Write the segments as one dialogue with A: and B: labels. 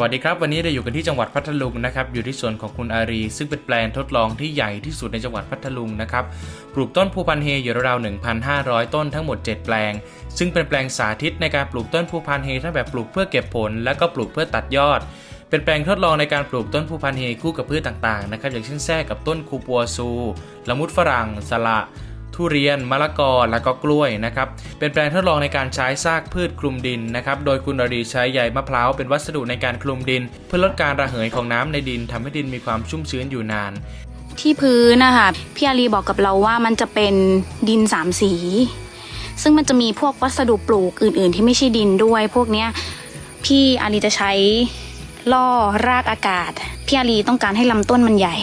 A: วัสดีครับ วันนี้เราอยู่กันที่จังหวัดพัทลุงนะครับอยู่ที่สวนของคุณอารี ซึ่งเป็นแปลงทดลองที่ใหญ่ที่สุดในจังหวัดพัทลุงนะครับปลูกต้นภูพันเฮอยู่ราวๆ1,500 ต้นทั้งหมด 7 แปลง ซึ่งเป็นแปลงสาธิตในการปลูกต้นภูพันเฮทั้งแบบปลูกเพื่อเก็บผล และก็ปลูกเพื่อตัดยอด เป็นแปลงทดลองในการปลูกต้นภูพันเฮคู่กับพืชต่างๆนะครับอย่างเช่นแทรกกับต้นคูปัวซูละมุดฝรั่งสละ ทุเรียน มะละกอ และก็กล้วยนะครับ เป็นแปลงทดลองในการใช้ซากพืชคลุมดินนะครับ โดยคุณอารีใช้ใยมะพร้าวเป็นวัสดุในการคลุมดิน เพื่อลดการระเหยของน้ำในดินทำให้ดินมีความชุ่มชื้นอยู่นาน
B: ที่พื้นนะคะพี่อารีบอกกับเราว่ามันจะเป็นดินสามสี ซึ่งมันจะมีพวกวัสดุปลูกอื่น ๆ ที่ไม่ใช่ดินด้วย พวกเนี้ยพี่อารีจะใช้ล่อรากอากาศพี่อารีต้องการให้ลำต้นมันใหญ่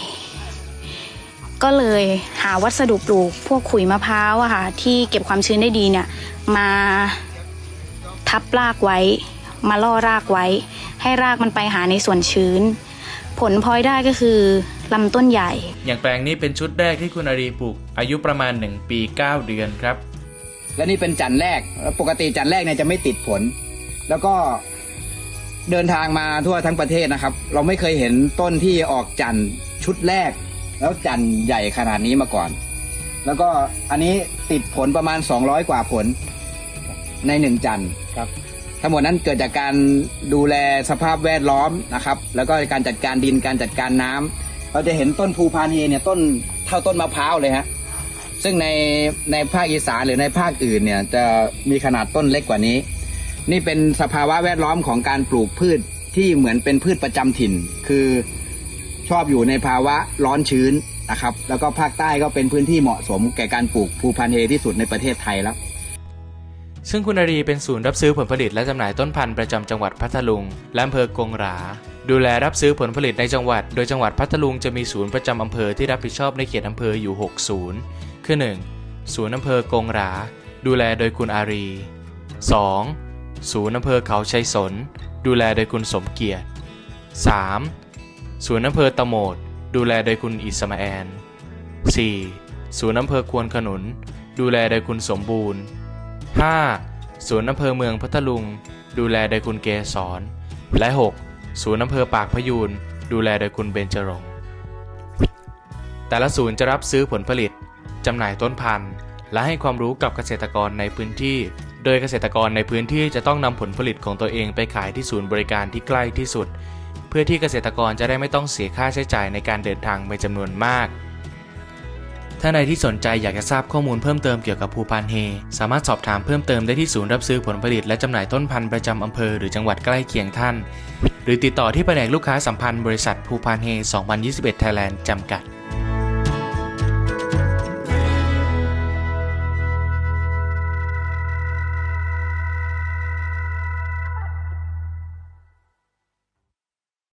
B: ก็เลยหาวัสดุปลูกพวกขุยมะพร้าวอะค่ะ ที่เก็บความชื้นได้ดีเนี่ย มาทับรากไว้ มาล่อรากไว้ ให้รากมันไปหาในส่วนชื้น ผลพลอยได้ก็คือลำต้นใหญ่
A: อย่างแปลงนี้เป็นชุดแรกที่คุณอารีปลูก อายุประมาณ 1 ปี 9 เดือนครับ
C: และนี่เป็นจันทร์แรกแล้วปกติจันทร์แรกเนี่ยจะไม่ติดผล แล้วก็เดินทางมาทั่วทั้งประเทศนะครับ เราไม่เคยเห็นต้นที่ออกจันทร์ชุดแรก แล้วจันทร์ใหญ่ขนาดนี้มาก่อน แล้วก็อันนี้ติดผลประมาณ 200 กว่าผลในหนึ่งจันทร์ครับ ทั้งหมดนั้นเกิดจากการดูแลสภาพแวดล้อมนะครับ แล้วก็การจัดการดินการจัดการน้ำเราจะเห็นต้นภูพานเฮเนี่ยต้นเท่าต้นมะพร้าวเลยฮะซึ่งในในภาคอีสานหรือในภาคอื่นเนี่ยจะมีขนาดต้นเล็กกว่านี้ นี่เป็นสภาวะแวดล้อมของการปลูกพืชที่เหมือนเป็นพืชประจำถิ่น คือ ชอบอยู่ในภาวะร้อนชื้นนะครับ แล้วก็ภาคใต้ก็เป็นพื้นที่เหมาะสมแก่การปลูกภูพันเฮที่สุดในประเทศไทยแล้ว
A: ซึ่งคุณอารีเป็นศูนย์รับซื้อผลผลิตและจำหน่ายต้นพันธุ์ประจำจังหวัดพัทลุงและอำเภอกงหรา ดูแลรับซื้อผลผลิตในจังหวัด โดยจังหวัดพัทลุงจะมีศูนย์ประจำอำเภอที่รับผิดชอบในเขตอำเภออยู่ 6 ศูนย์ คือ 1. ศูนย์อำเภอกงหรา ดูแลโดยคุณอารี 2. ศูนย์อำเภอเขาชัยสน ดูแลโดยคุณสมเกียรติ 3. ศูนย์อำเภอตะโหมด ดูแลโดยคุณอิสมาแอน 4. ศูนย์อำเภอควนขนุน ดูแลโดยคุณสมบูรณ์ 5. ศูนย์อำเภอเมืองพัทลุง ดูแลโดยคุณเกษรและ 6. ศูนย์อำเภอปากพยูนดูแลโดยคุณเบญจรงค์แต่ละศูนย์จะรับซื้อผลผลิตจำหน่ายต้นพันธุ์ และให้ความรู้กับเกษตรกรในพื้นที่ โดยเกษตรกรในพื้นที่จะต้องนำผลผลิตของตัวเองไปขายที่ศูนย์บริการที่ใกล้ที่สุด พื่อที่เกษตรกรจะได้ไม่ต้องเสียค่าใช้จ่ายในการเดินทางเป็นจำนวนมาก ถ้าใดที่สนใจอยากจะทราบข้อมูลเพิ่มเติมเกี่ยวกับภูพานเฮ สามารถสอบถามเพิ่มเติมได้ที่ศูนย์รับซื้อผลผลิตและจำหน่ายต้นพันธุ์ประจำอำเภอหรือจังหวัดใกล้เคียงท่าน หรือติดต่อที่แผนกลูกค้าสัมพันธ์บริษัทภูพานเฮ 2021 Thailand จำกัด